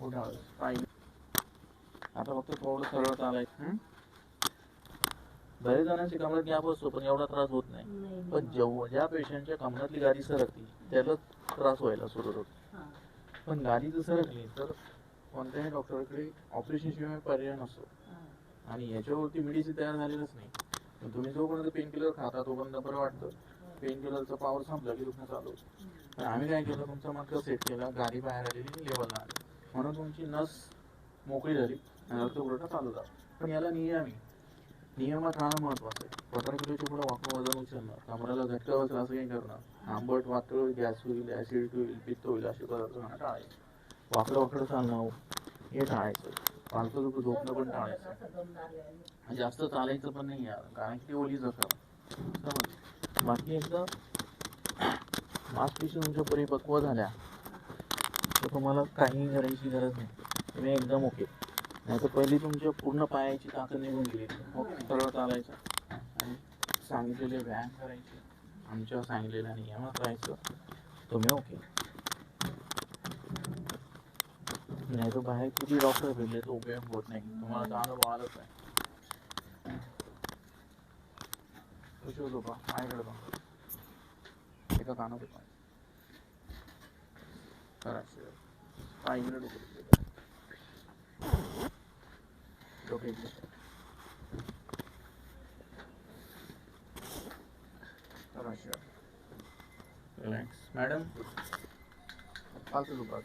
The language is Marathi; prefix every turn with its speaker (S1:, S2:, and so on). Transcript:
S1: उठावस आता फक्त थोडं सरळ चालायचं बरेच जणांची कमरात गॅप असतो पण एवढा त्रास होत नाही. पण जेव्हा ज्या पेशंटच्या कमरातली गाडी सरकली त्याला त्रास व्हायला सुरू होतो पण गाडी जर सरकली तर कोणत्याही डॉक्टरकडे ऑपरेशन शिवाय पर्याय नसतो आणि याच्यावरती मेडिसिन तयार झालेलंच नाही पण तुम्ही जोपर्यंत पेन किलर खाता तोपर्यंत बरं वाटतं पेन किलरचा पॉवर संपला की दुखणं चालू तर आम्ही काय केलं तुमचा मागचा सेट केला गाडी बाहेर आलेली लेवलला आली. म्हणून तुमची नस मोकळी झाली आणि रक्तपुरवठा चालू झाला. पण याला नियम नियमात राहणं महत्वाचं आहे. पंधरा किलोच्या पुढे वाकून वजन उचलणार? कमराला झटका बसला असं काही करणार. आंबट वातळ गॅस होईल ऍसिड होईल पित्त होईल असे पदार्थ खाणं टाळायचं वाकडं वाकडं चालणं हो. हे. टाळायचं. फालतू लोक झोपणं पण टाळायचं. जास्त चालायचं पण नाही यार. कारण की ओली जखम समज बाकी एकदा मासपेशी तुमच्या परिपक्व झाल्या. तर तुम्हाला काहीही करायची गरज नाही. तुम्ही एकदम ओके नाही तर पहिली तुमच्या पूर्ण पायाची ताकद निघून गेली. मग सरळ चालायचं. आणि सांगितलेले व्यायाम करायचे. आमच्या सांगितलेल्या नियमात राहायचं तुम्ही ओके नाही तर बाहेर किती डॉक्टर भेटले तो उपयोग होत नाही. तुम्हाला जाणं अनुभव आहे कशी होतो पा माझ्याकडे पा का खाना पकाएँ फाइव मिनट। हाँ, ओके मैडम फालतू रुका।